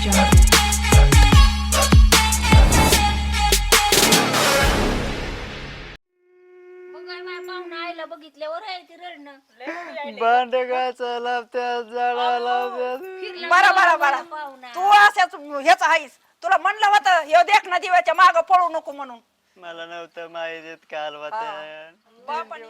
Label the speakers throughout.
Speaker 1: jungle.
Speaker 2: बघितल्यावर आहे ती रडणं
Speaker 3: जाळा
Speaker 2: फिरला
Speaker 4: बरं बरं बरं
Speaker 2: पाहुणा
Speaker 4: तू असंच ह्याच आहेस तुला म्हणलं होतं हे देख ना दिव्याच्या माग पळू नको म्हणून
Speaker 3: मला नव्हतं माहितीत काल वाटत
Speaker 4: बापाने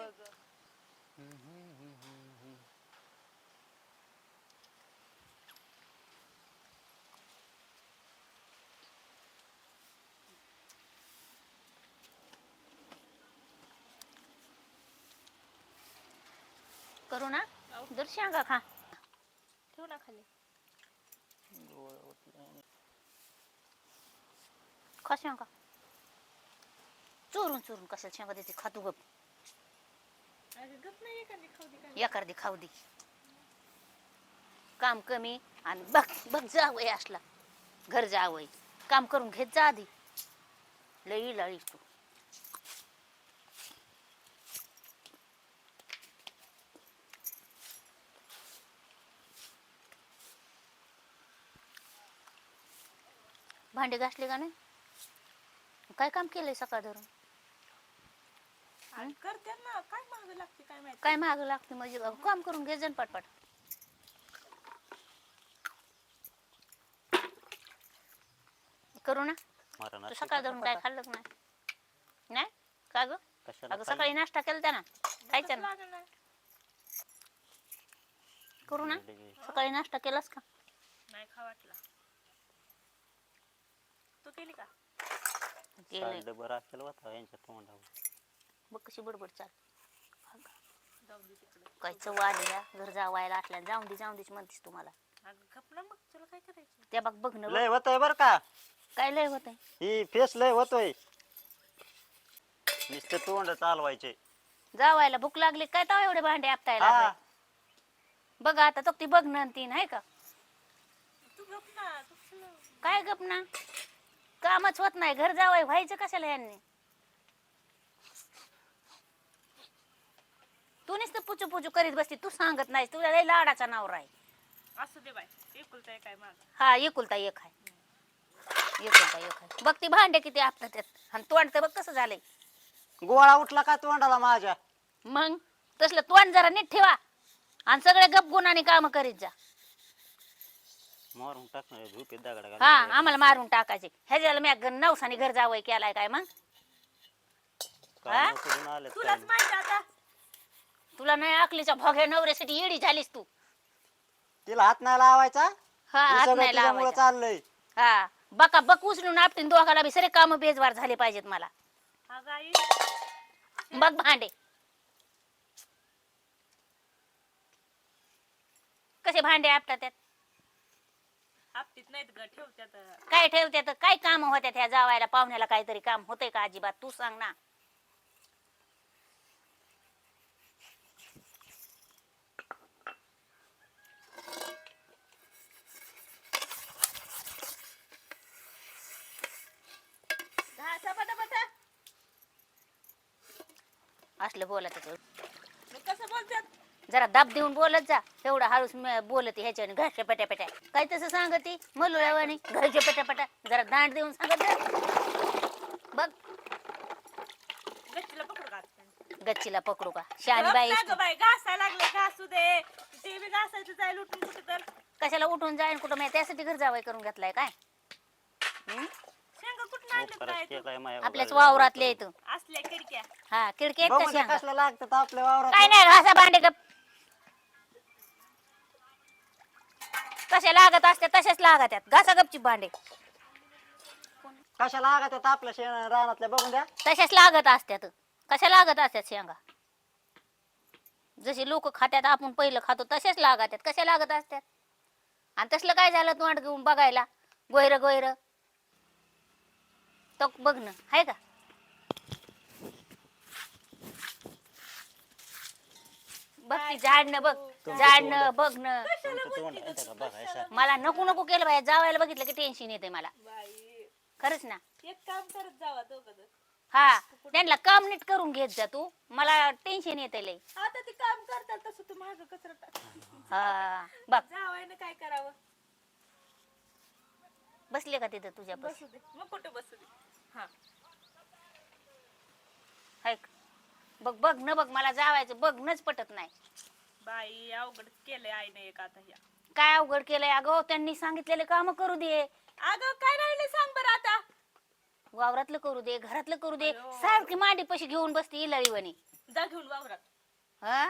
Speaker 2: करू ना? दर शेंगा खा. ठेव ना खाली. खा शेंगा. चोरून चोरून कशाला शेंगा देते? खातू गप. एखादी खाऊ दे काम कमी आणि बघ बघ जावय असला. घर जावय काम करून घेत जा आधी. लई लळीस तू. भांडे घासले का नाही? काय काम केलंय सकाळ धरून?
Speaker 4: आणि करते ना काय माग लागते काय माहिती?
Speaker 2: काय माग लागते म्हणजे काम करून घे जण पटपट. करू ना? तू सकाळ धरून काय खाल्लं का नाही? नाही? का ग? अगं सकाळी नाश्ता केला ना. खायचं ना. करू ना? सकाळी नाश्ता केलास का?
Speaker 4: नाही खा वाटला. तू केली का?
Speaker 2: केलंय.
Speaker 3: बरं असेल होता यांच्या तोंडावर.
Speaker 2: बघ कशी बडबड चाल काय चव घर जावायला असल्या जाऊन दे जाऊन देच म्हणतेस तुम्हाला
Speaker 4: अगं खप ना मग तुला काय करायचं?
Speaker 2: त्या बघ
Speaker 3: लय होतय बर का?
Speaker 2: काय लय होत
Speaker 3: ही फेस लय होतोय. नुसते तोंड चालवायचे.
Speaker 2: जावायला भूक लागली काय तर एवढे भांडे आपटायला
Speaker 3: हा?
Speaker 2: बघ आता तो ती बघ तीन आहे का?
Speaker 4: तू गप ना तू चल.
Speaker 2: काय गप ना? कामच होत नाही. घर जावाय व्हायचं कशाला यांनी? तू नुसतं पुचू पुचू करीत बसती. तू सांगत नाही तुला लय लाडाचा नावर आहे.
Speaker 4: असू दे बाय एकुलता काय माग
Speaker 2: हा एकुलता एक आहे. एकुलता एक आहे. बघ ती भांडे किती आपलं त्यात. आणि तोंड तर बघ कसं झालंय.
Speaker 3: गोळा उठला का तोंडाला माझ्या?
Speaker 2: मग? तसलं तोंड जरा नीट ठेवा. आणि सगळे गप गुणाने काम करीत जा.
Speaker 3: मारून टाकणार झोपेत दगड
Speaker 2: हा आम्हाला मारून टाकायचे. ह्याच्याला मी ग- नवसाने घर जावं केलाय काय मग? हा?
Speaker 3: आले
Speaker 4: तुलाच माहिती आता.
Speaker 2: तुला नाही आकलीच्या भोग्या नवऱ्यासाठी येडी झालीस तू.
Speaker 3: तिला हात नाही लावायचा?
Speaker 2: हा
Speaker 3: हे
Speaker 2: हात
Speaker 3: सगळं
Speaker 2: नाही लावायचा.
Speaker 3: चाललंय.
Speaker 2: हा बका बक उचलून आपटीन दोघाला बी सरे काम बेजवार झाले पाहिजेत मला.
Speaker 4: अगं आई.
Speaker 2: बघ भांडे. कसे भांडे आपटा त्यात
Speaker 4: आपटीत नाहीत ग ठेवत्यात
Speaker 2: काय ठेवते तर? काय काम होत्यात ह्या जावायला पाहुण्याला काहीतरी काम होतंय का अजिबात? तू सांग ना. असलं बोलत होतं.
Speaker 4: कसं बोलतात
Speaker 2: जरा दाब देऊन बोलत जा. एवढं हळूच म- बोलते ह्याच्याने घरच्या पेट्या पेट्या काय तसं सांगती? मलुळावानी घरच्या पेट्या पेट्या जरा दांड देऊन सांगत जा. बघ.
Speaker 4: गच्चीला पकडू का
Speaker 2: गच्चीला पकडू का? शानी बाई
Speaker 4: गप ना गं बाई घासायला लागले घासू दे. ते बी घासायचं जाईल उठून कुठे तर.
Speaker 2: कशाला उठून जाईन कुठं मी त्यासाठी घर जावं करून घेतलाय काय? हं?
Speaker 4: शेंगा कुठून आणलं काय तू?
Speaker 2: आपल्याच वावरातले येत
Speaker 4: असल्या खिडक्या.
Speaker 2: हा खिडकी आहेत कशा
Speaker 3: कसलं लागतात आपल्या वावरात.
Speaker 2: काय नाही घासा भांडे गप. कशा लागत असत्या तशाच लागत आहेत घासा गपची भांडे.
Speaker 3: कशा लागतात आपल्या शेण रानातल्या बघून द्या.
Speaker 2: तशाच लागत असत्यात. कशा लागत असत्यात शेंगा? जशी लोक खात्यात आपण पहिलं खातो तसेच लागत आहेत कशा लागत असत्यात? आणि तसलं काय झालं तोंड घेऊन बघायला? गोयर गोयर. तो बघ ना आहे का? बघ ती झाडणं बघ. झाडणं बघणं.
Speaker 3: तुमचं तोंड. येतं का बघायचं
Speaker 2: मला नको नको केलं बाय जावायला बघितलं की टेन्शन येते मला.
Speaker 4: बाई.
Speaker 2: खरंच ना.
Speaker 4: एक काम करत जावा दोघं जण.
Speaker 2: हा त्यांना काम नीट करून घेत जा तू. मला टेन्शन येते लय.
Speaker 4: आता ते काम करतात तसं तू माग कचरा टाक.
Speaker 2: हा बघ.
Speaker 4: जावायनं काय करावं?
Speaker 2: बसले का तिथं तुझ्या बस
Speaker 1: बसू दे. मग कुठे बसू दे? हा.
Speaker 2: ऐक. बघ बघ न बघ मला जावायचं बघ नच पटत नाही.
Speaker 1: बाई अवघड केलंय आईने एक आता ह्या.
Speaker 2: काय अवघड केलंय? अगं त्यांनी सांगितलेले काम करू दे.
Speaker 1: अगं काय राहिले सांग बरं आता.
Speaker 2: वावरातलं करू दे घरातलं करू दे.
Speaker 1: अयो.
Speaker 2: सारखी मांडी पशी घेऊन बसते इलाळीवाणी
Speaker 1: जा घेऊन वावरात.
Speaker 2: हा?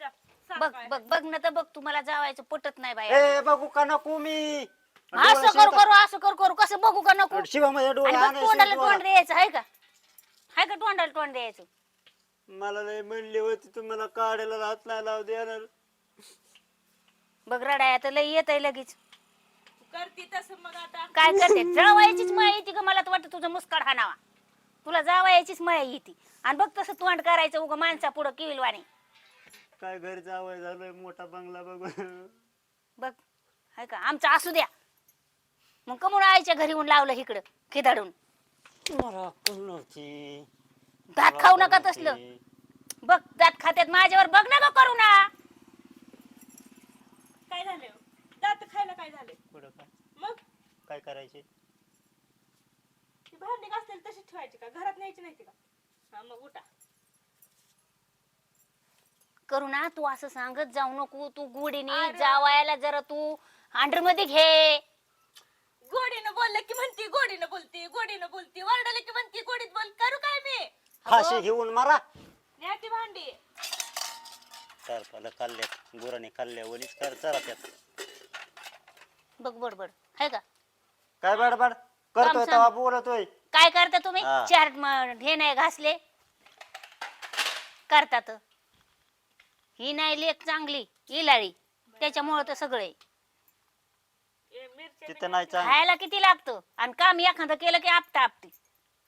Speaker 1: जा सांग
Speaker 2: बघ
Speaker 1: काय.
Speaker 2: बघ बघ ना तर बघ तुम्हाला जावायचं पटत नाही बाई.
Speaker 3: ए बघू का नको मी?
Speaker 2: असं करू करू असं करू करू कसं बघू का नको? आणि बघ
Speaker 3: आणायचे
Speaker 2: तोंडाला. तोंड द्यायचं आहे का? आहे का तोंडाला तोंड द्यायचं?
Speaker 3: मला लय म्हणली होती तुम्हाला काढायला हात नाही लावू देणार.
Speaker 2: बघ रडाय आता लय येत आहे लगेच
Speaker 1: करती तसं मग आता.
Speaker 2: काय करते? जावायचीच माया येते का मला तर वाटतं तुझं मुस्काड हाणावा. तुला जावायचीच माया येते. आणि बघ तसं तोंड करायचं उगा माणसा पुढं किविलवाणी.
Speaker 3: काय घर जावं झालंय मोठा बंगला बघून
Speaker 2: बघ हाय का? आमचं असू द्या. मग कमून आईच्या घरी येऊन लावलं इकडं खिदाडून.
Speaker 3: मला अक्कल नव्हती?
Speaker 2: दात खाऊ नका तसलं. बघ दात खात्यात माझ्यावर बघ ना ग करू ना
Speaker 1: काय झालं? दात खायला काय झाले?
Speaker 3: पुढं काय?
Speaker 1: मग?
Speaker 3: काय करायचे?
Speaker 1: ती भांडी घासलेली तशीच ठेवायची का? घरात न्यायची नाही ती का? हा मग उठा.
Speaker 2: करू ना तू असं सांगत जाऊ नको. तू गुडीने
Speaker 1: अरे.
Speaker 2: जावायला जरा तू अंडरमध्ये घे.
Speaker 1: गोडीनं बोललं की म्हणती गोडीनं बोलती गोडीनं बोलती. वरडलं की म्हणती गोडीत बोल. करू काय मी?
Speaker 3: फाशी घेऊन मारा.
Speaker 1: भांडी.
Speaker 3: तर पाला गुराने खाल्ल्या वलीच कर चला त्यात.
Speaker 2: बघ बडबड. है का?
Speaker 3: काय बडबड? करतोय
Speaker 2: सांग.
Speaker 3: तेव्हा बोलतोय.
Speaker 2: काय करता तुम्ही?
Speaker 3: हा.
Speaker 2: चार म- हे नाही घासले. करतात. ही नाही लेख चांगली इलाळी. त्याच्यामुळं तर सगळे.
Speaker 1: ए, मिरच्या
Speaker 3: तिथं नाही चांग
Speaker 2: खायला किती लागतं? आणि काम एखादं केलं की आपटा आपटी.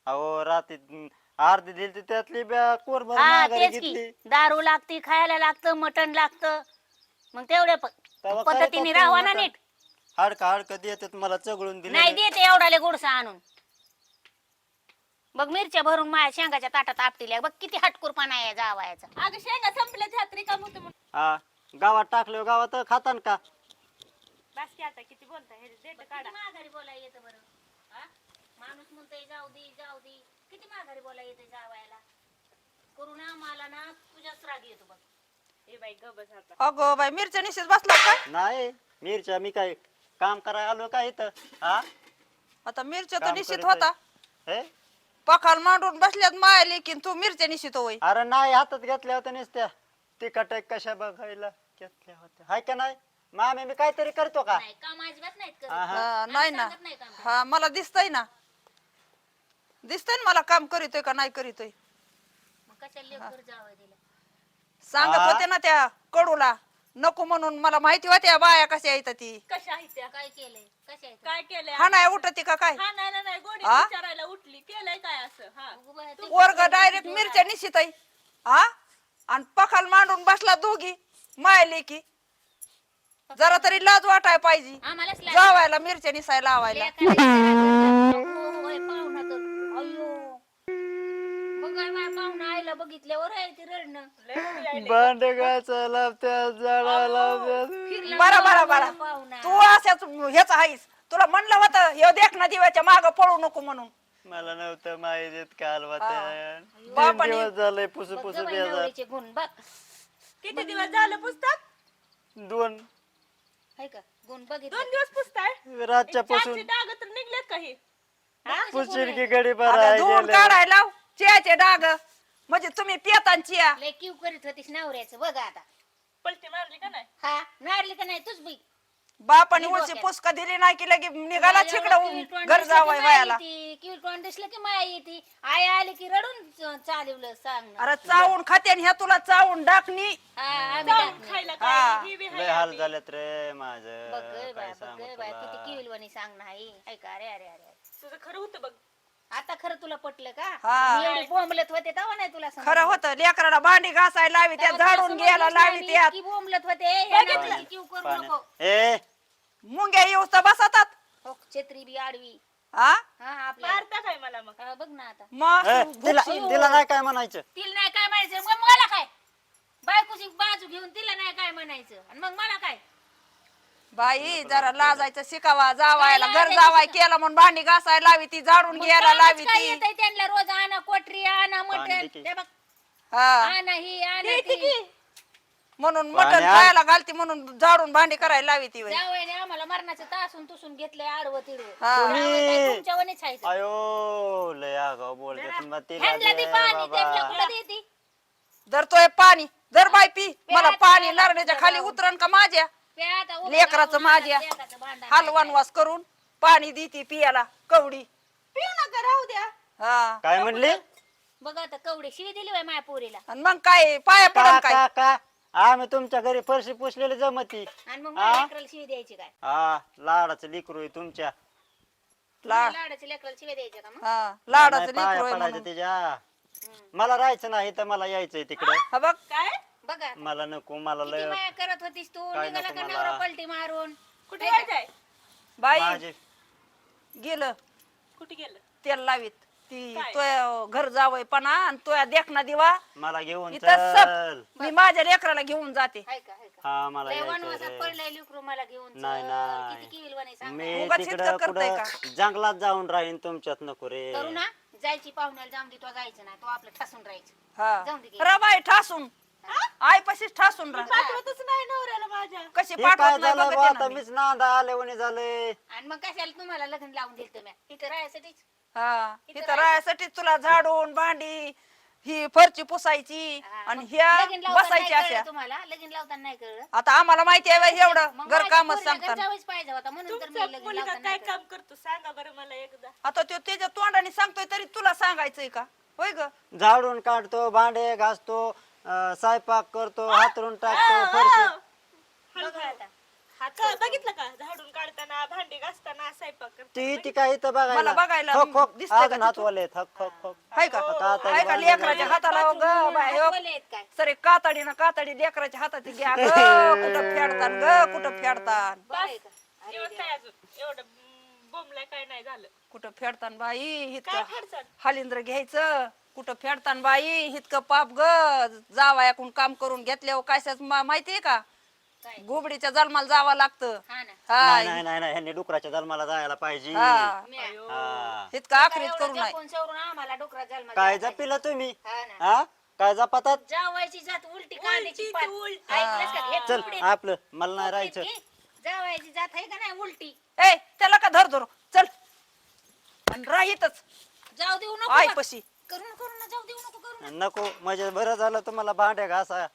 Speaker 3: अहो रात्री अर्धी दिली ती त्यातली
Speaker 2: हा तेच की.
Speaker 3: घेतली.
Speaker 2: दारू लागती खायला लागतं मटण लागतं. मग तेवढ्या प-
Speaker 3: तेव्हा काय
Speaker 2: पद्धतीने
Speaker 3: करतो
Speaker 2: राहा ना
Speaker 3: मटण?
Speaker 2: नीट.
Speaker 3: हाडका हाडका देतात मला चगळून
Speaker 2: नाही
Speaker 3: दिले
Speaker 2: देते एवढाले गोडसा आणून. बघ मिरच्या भरून माझ्या शेंगाच्या ताटात आपटील्या. बघ किती हटकुरपणा आहे जावायचा.
Speaker 1: अगं शेंगा संपल्या झात्री काम होतं म्हणून
Speaker 3: हा गावात टाकले गावात खातान का?
Speaker 1: बस की आता किती बोलताय? हे देठ काढा.
Speaker 2: माघारी बोला येतं बरं. हा? माणूस म्हणतोय जाऊ दे जाऊ दे. किती माघारी बोला येते जावायला? करू ना मला ना तुझ्याच राग येतो बघ.
Speaker 1: ए बाई गबस आता.
Speaker 4: अगो बाई मिरच्या निशीच बसला का?
Speaker 3: नाही मिरच्या मी काय काम करायला आलो का इथं? हा?
Speaker 4: आता मिरच्या तर
Speaker 3: काम
Speaker 4: निश्चित
Speaker 3: करत आहे.
Speaker 4: होता
Speaker 3: हे?
Speaker 4: पखाल मांडून बसल्यात माया लेकीन तू मिरच्या निश्चित होय.
Speaker 3: अरे नाही हातात घेतल्या होत्या नुसत्या. तिखट आहे कशा बघायला घेतल्या होत्या. हाय का नाही? मामी मी काहीतरी करतो का?
Speaker 2: नाही काम अजिबात नाहीत करत.
Speaker 3: हा, हा.
Speaker 4: हा, नाही ना.
Speaker 2: सांगत नाही काम करायला.
Speaker 4: हा मला दिसतय ना. दिसतय ना मला काम करीतोय का नाही करीतोय?
Speaker 2: मग कशाला लेकर जावं दिलं?
Speaker 4: सांगत
Speaker 3: हा.
Speaker 4: होते ना त्या कडूला नको म्हणून मला माहिती होत्या बाया कशा येतात ती.
Speaker 1: कशा आहेत त्या?
Speaker 2: काय केलंय? कशा
Speaker 1: काय केलंय?
Speaker 4: हा नाही उठती का काय?
Speaker 1: हा नाही नाही, नाही गोडी
Speaker 4: हा?
Speaker 1: विचारायला उठली. केलंय काय असं? हा.
Speaker 4: वर्ग डायरेक्ट मिरच्या निश्चित आहे. हा आणि पखाल मांडून बसला दोघी माया लेकी. जरा तरी लाज वाटाय पाहिजे.
Speaker 2: आम्हालाच लाज-
Speaker 4: जावायला मिरच्या निसायला लावायला.
Speaker 2: लेकराला. अगो, होय, पाहुणा तर अय्यो बघाय माझ्या पाहुणा आईला बघितल्यावर आहे ते रडणं
Speaker 3: घायचा लावत्या झाडा लावत्या
Speaker 4: बरा बरा बरा. तू अशाच ह्याच आहेस. तुला म्हणलं होतं हे देख ना दिव्याच्या माग पळू नको म्हणून.
Speaker 3: मला नव्हतं माहिती देत काल तीन
Speaker 4: बापाने-
Speaker 3: दिवस झालंय पुसू
Speaker 2: बघ
Speaker 3: पुसू
Speaker 2: गं बाई,
Speaker 3: बेजार.
Speaker 2: नवरीचे गुण बघ.
Speaker 1: किती दिवस झालं पुस्तक
Speaker 3: दोन.
Speaker 2: हाय का? गुण बघितलं.
Speaker 1: दोन दिवस पुसताय?
Speaker 3: रातच्या
Speaker 1: चारशे
Speaker 3: पासून.
Speaker 1: डाग तर निघलेत काही
Speaker 3: पुशील की गडी बरा
Speaker 4: धुवून काढायला लाव. चियाचे डाग. म्हणजे तुम्ही पियतान चिया
Speaker 2: लय किव करीत होतीस नवऱ्याचं बघ आता.
Speaker 1: पलटी मारली का नाही?
Speaker 2: हा नारली का नाही तुझ बी
Speaker 4: बापाने
Speaker 2: मी डोक्यात.
Speaker 4: पुसका दिली नाही की लगे निघाला
Speaker 2: किवटवाण
Speaker 4: घर वयाला
Speaker 2: दिसलं की माया येते. आई आली की रडून च- चालवलं सांग ना.
Speaker 4: अरे चावून खाते आणि ह्या तुला चावून डाकणी.
Speaker 2: हा, आम्ही
Speaker 1: जाऊन
Speaker 2: टाकणार.
Speaker 1: खायला
Speaker 4: हा.
Speaker 1: काय? ही बी
Speaker 3: लय
Speaker 1: हाय
Speaker 3: हाल. झालेत रे
Speaker 2: बघ
Speaker 3: माझ काय
Speaker 2: बघ
Speaker 3: सांगू
Speaker 2: गं बाय, किती
Speaker 3: तुला.
Speaker 2: किविलवाणी सांग नाही ऐका अरे अरे अरे.
Speaker 1: तुझं खरं होतं बघ.
Speaker 2: आता खरं तुला पटलं का?
Speaker 4: हा.
Speaker 2: मी एवढी बोंबलत होते तेव्हा नाही तुला समजलं.
Speaker 4: खरं होतं लेकराला भांडी घासायला लावी त्या
Speaker 2: तेव्हा तुला
Speaker 4: झाडून
Speaker 2: समजलंच
Speaker 4: घ्यायला
Speaker 2: नाही
Speaker 4: लावी
Speaker 2: मी
Speaker 4: त्यात.
Speaker 2: इतकी बोंबलत होते. करू नको.
Speaker 3: पाण्यात ए.
Speaker 4: मुंग्या येऊस तर बसतात.
Speaker 2: हो, छत्री बी आडवी.
Speaker 4: हा?
Speaker 2: हा आपल्या
Speaker 1: मारता काय मला मग?
Speaker 2: हा, बघ ना आता.
Speaker 4: मग?
Speaker 3: ए,
Speaker 4: तू
Speaker 3: तिला
Speaker 4: भुकशील.
Speaker 3: तिला नाही काय म्हणायचं.
Speaker 2: तिला नाही काय म्हणायचं. मग मला काय? बायकोची बाजू घेऊन तिला नाही काय म्हणायचं? आणि मग मला काय?
Speaker 4: बाई जरा लाजायचं शिकावा जावायला.
Speaker 2: काय
Speaker 4: घर
Speaker 2: लाजायचं
Speaker 4: जावाय
Speaker 2: शिका?
Speaker 4: केलं म्हणून भांडी घासायला लावी ती झाडून
Speaker 2: मग
Speaker 4: घ्यायला
Speaker 2: कामच
Speaker 4: लावी
Speaker 2: काय
Speaker 4: ती.
Speaker 2: येतंय त्यांना? रोज आणा कोटरी आणा मटण. ते बघ.
Speaker 4: हा.
Speaker 2: आणा ही आणा
Speaker 1: ते
Speaker 2: ती.
Speaker 1: की.
Speaker 4: म्हणून
Speaker 3: पाणी
Speaker 4: मटण. खायला घालती म्हणून झाडून भांडी करायला लावी ती बाई.
Speaker 2: जावयाने आम्हाला मरणाचं तासून तुसून घेतलंय आडवं तिडवं
Speaker 4: हा.
Speaker 3: तुम्ही-
Speaker 2: तुमच्या वनीच आहे
Speaker 3: अयो लय आगाव बोलते मग तिला
Speaker 2: ह्यांना
Speaker 3: दे
Speaker 2: ती पाणी त्यांना
Speaker 3: बाबा
Speaker 2: कुठं देती?
Speaker 4: धरतोय पाणी. धर बाई पी. मला पाणी नारण्याच्या खाली? उतरण का माझ्या? लेकराचं माझ्या. वास करून पाणी देती पियाला कवडी.
Speaker 1: पिऊ नका राहू द्या.
Speaker 4: हा.
Speaker 3: काय म्हणली?
Speaker 2: काय. बघ आता कवडी शिवी दिली बाई माझ्या पोरीला.
Speaker 4: आणि मग काय पाया
Speaker 3: का
Speaker 4: पडन काय?
Speaker 3: का का? आम्ही तुमच्या घरी फरशी पुसलेली जमती.
Speaker 2: आणि मग
Speaker 3: हा?
Speaker 2: माझ्या लेकराला शिवी द्यायची काय?
Speaker 3: हा लाडाचं लिकरू आहे तुमच्या.
Speaker 4: लाड
Speaker 2: लाडाच्या लेकराला शिवी द्यायची का मग?
Speaker 4: हा लाडाचं
Speaker 3: नाही पाया
Speaker 4: लेकरू आहे
Speaker 3: पडायचं
Speaker 4: म्हणून.
Speaker 3: त्याच्या. मला राहायचं नाही तर मला यायचंय तिकडे.
Speaker 4: हा बघ.
Speaker 1: काय?
Speaker 2: बघा
Speaker 3: मला नको मला
Speaker 2: किती
Speaker 3: लय
Speaker 2: माया करत होतीस तू?
Speaker 3: काय
Speaker 2: निघाला
Speaker 3: नको
Speaker 2: का
Speaker 3: मला.
Speaker 2: नवरा पलटी मारून?
Speaker 1: कुठे
Speaker 2: नाही
Speaker 1: जायचंय
Speaker 4: बाई
Speaker 3: माझे
Speaker 4: गेलं.
Speaker 1: कुठे गेलं?
Speaker 4: तेल लावीत. ती
Speaker 1: काय?
Speaker 4: तो घर जावय पणा आणि तो देखना दिवा.
Speaker 3: मला घेऊन
Speaker 4: इथं
Speaker 3: चल.
Speaker 4: सब मी माझ्या लेकराला घेऊन जाते.
Speaker 2: हाय का हाय का?
Speaker 3: हा मला
Speaker 2: लय
Speaker 3: यायचंय.
Speaker 2: वनवासात
Speaker 3: रे.
Speaker 2: पडलंय लेकरू मला घेऊन
Speaker 3: नाही,
Speaker 2: चल.
Speaker 3: नाही.
Speaker 2: किती किविल वाणी सांग
Speaker 3: मी
Speaker 4: उगाच
Speaker 3: तिकडं
Speaker 4: इतकं करतोय
Speaker 3: कुठं जंगलात जाऊन राहीन तुमच्यात नको रे.
Speaker 2: करू ना. जायची पाहुण्याला जाऊन दे तो जायचं नाही. तो आपलं ठसून राहायचं.
Speaker 4: हा.
Speaker 2: जाऊन दे की.
Speaker 4: रबाई ठासून. आई पशीच ठासून राहा
Speaker 1: पाठवतच नाही नवऱ्याला माझ्या.
Speaker 4: कशी
Speaker 3: हे काय
Speaker 4: पाठवत नाही
Speaker 3: झालं
Speaker 4: बघते ना
Speaker 3: आता
Speaker 4: मी.
Speaker 3: मीच नांदा आले म्हणे झालंय
Speaker 2: आणि मग कशाला तुम्हाला लग्न लावून दिलं तुम्ही इथं राहायसाठीच.
Speaker 4: हा
Speaker 2: इथं
Speaker 4: राहायसाठी तुला झाडून भांडी ही फरची पुसायची
Speaker 2: हा,
Speaker 4: आणि
Speaker 2: मग
Speaker 4: ह्या
Speaker 2: लगीन लावताना
Speaker 4: बसायची
Speaker 2: कळलं
Speaker 4: अशा.
Speaker 2: तुम्हाला? लगीन लावताना नाही कळलं?
Speaker 4: आता आम्हाला माहिती आहे बाई एवढं घर कामच सांगतात
Speaker 2: गंजावंच पाहिजे होता म्हणून तर मी
Speaker 1: तुमचा
Speaker 2: लगीन
Speaker 1: मुलगा
Speaker 2: लावताना
Speaker 1: काय
Speaker 2: नाही कळलं.
Speaker 1: काम करतो? सांगा बरं मला एकदा.
Speaker 4: आता तो त्याच्या तोंडाने सांगतोय तरी तुला सांगायचंय का? होय ग?
Speaker 3: झाडून काढतो भांडे घासतो अं, स्वयंपाक करतो हातरून टाकतो फरशी.
Speaker 2: बघा आता.
Speaker 1: का- बघितलं का? झाडून काढताना भांडी घासताना स्वयंपाक करताना
Speaker 3: ती ती काय इथं
Speaker 4: मला
Speaker 3: बघायला
Speaker 4: बघायला दिसतंय का
Speaker 3: अजून
Speaker 4: तिथून? हाय का? हाय का? लेकराच्या हाताला हो ग बाय हो.
Speaker 2: बोले आहेत काय?
Speaker 4: सरे कातडी ना कातडी लेकराच्या हातात घ्या ग. कुठं फेडतान ग? कुठं फेडतान?
Speaker 2: बरं आहे का?
Speaker 1: एवढं काय अजून? एवढं हम्म, बोंबलाय काय नाही झालं.
Speaker 4: कुठं फेडतान बाई?
Speaker 1: काय फाडसाड
Speaker 4: हालिंद्र घ्यायचं. कुठं फेडतान बाई इतकं पाप ग जावा याकून काम करून घेतल्यावर काय माहितीये का?
Speaker 2: काय?
Speaker 4: गुबडीच्या जन्माला जावं लागतं.
Speaker 2: हा ना.
Speaker 3: नाही
Speaker 4: हा.
Speaker 3: नाही नाही नाही ह्यांनी डुकराच्या जन्माला जायला पाहिजे.
Speaker 4: हा.
Speaker 2: म्या.
Speaker 3: हा.
Speaker 4: इतकं आखरीत
Speaker 2: एवढं
Speaker 4: करू नाही
Speaker 2: जपून सवरून आम्हाला डोकरा जन्माला
Speaker 3: काय. जपिला तुम्ही?
Speaker 2: हा ना.
Speaker 3: हा? काय जपातात?
Speaker 2: जावायची जात उलटी पात. ऐकलंस का?
Speaker 3: चल. आपलं मला नाही राहायचं.
Speaker 2: जावायची जात आहे का नाही उलटी?
Speaker 4: ए त्याला का धर धर? चल. आणि राहितच
Speaker 2: जाऊ देऊ नको
Speaker 4: आय
Speaker 2: बा.
Speaker 4: पशी.
Speaker 2: करू नको करू ना जाऊ देऊ नको करू
Speaker 3: नको म्हणजे बरं झालं तुम्हाला भांड्या घासा.